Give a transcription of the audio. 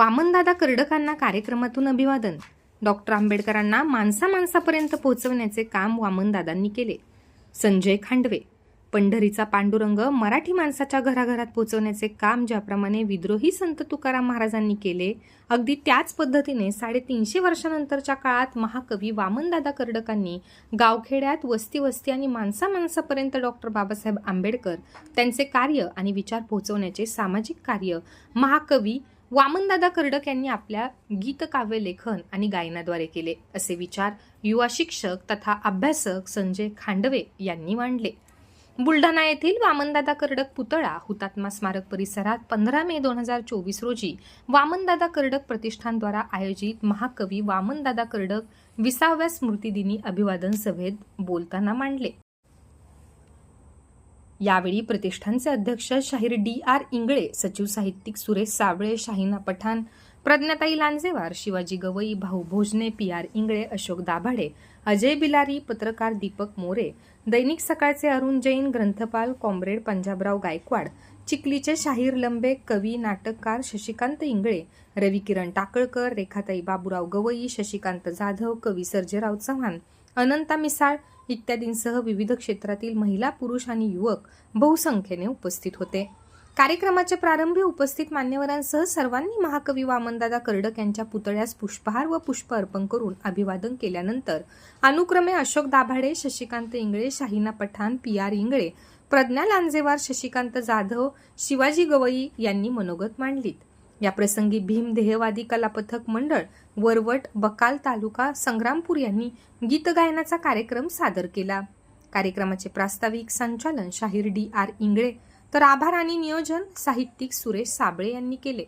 वामनदादा कर्डकांना कार्यक्रमातून अभिवादन. डॉक्टर आंबेडकरांना माणसा माणसापर्यंत पोहोचवण्याचे काम वामनदादांनी केले. संजय खांडवे. पंढरीचा पांडुरंग मराठी माणसाच्या घराघरात पोहोचवण्याचे काम ज्याप्रमाणे विद्रोही संत तुकाराम महाराजांनी केले अगदी त्याच पद्धतीने साडेतीनशे वर्षानंतरच्या काळात महाकवी वामनदादा कर्डकांनी गावखेड्यात वस्ती वस्ती आणि माणसा माणसापर्यंत डॉक्टर बाबासाहेब आंबेडकर त्यांचे कार्य आणि विचार पोहोचवण्याचे सामाजिक कार्य महाकवी वामनदादा कर्डक यांनी आपल्या गीतकाव्य लेखन आणि गायनाद्वारे केले असे विचार युवा शिक्षक तथा अभ्यासक संजय खांडवे यांनी मांडले. बुलढाणा येथील वामनदादा कर्डक पुतळा हुतात्मा स्मारक परिसरात पंधरा मे दोन हजार चोवीस रोजी वामनदादा कर्डक प्रतिष्ठानद्वारा आयोजित महाकवी वामनदादा कर्डक विसाव्या स्मृतिदिनी अभिवादन सभेत बोलताना मांडले. यावेळी प्रतिष्ठानचे अध्यक्ष शाहीर डी आर इंगळे सचिव साहित्यिक सुरेश साबळे शाहिना पठाण प्रज्ञाताई लांजेवार शिवाजी गवई भाऊ भोजने पी आर इंगळे अशोक दाभाडे अजय बिलारी पत्रकार दीपक मोरे दैनिक सकाळचे अरुण जैन ग्रंथपाल कॉम्रेड पंजाबराव गायकवाड चिखलीचे शाहीर लंबे कवी नाटककार शशिकांत इंगळे रवी किरण टाकळकर रेखाताई बाबूराव गवई शशिकांत जाधव कवी सर्जेराव चव्हाण अनंता मिसाळ इत्यादींसह विविध क्षेत्रातील महिला पुरुष आणि युवक बहुसंख्येने उपस्थित होते. कार्यक्रमाच्या प्रारंभी उपस्थित मान्यवरांसह सर्वांनी महाकवी वामनदादा कर्डक यांच्या पुतळ्यास पुष्पहार व पुष्प अर्पण करून अभिवादन केल्यानंतर अनुक्रमे अशोक दाभाडे शशिकांत इंगळे शाहिना पठाण पी आर इंगळे प्रज्ञा लांजेवार शशिकांत जाधव शिवाजी गवई यांनी मनोगत मांडलीत. या प्रसंगी भीम देहवादी कलापथक मंडळ वरवट बकाल तालुका संग्रामपूर यांनी गीतगायनाचा कार्यक्रम सादर केला. कार्यक्रमाचे प्रास्ताविक संचालन शाहीर डी आर इंगळे. तर आभार आणि नियोजन साहित्यिक सुरेश साबळे यांनी केले.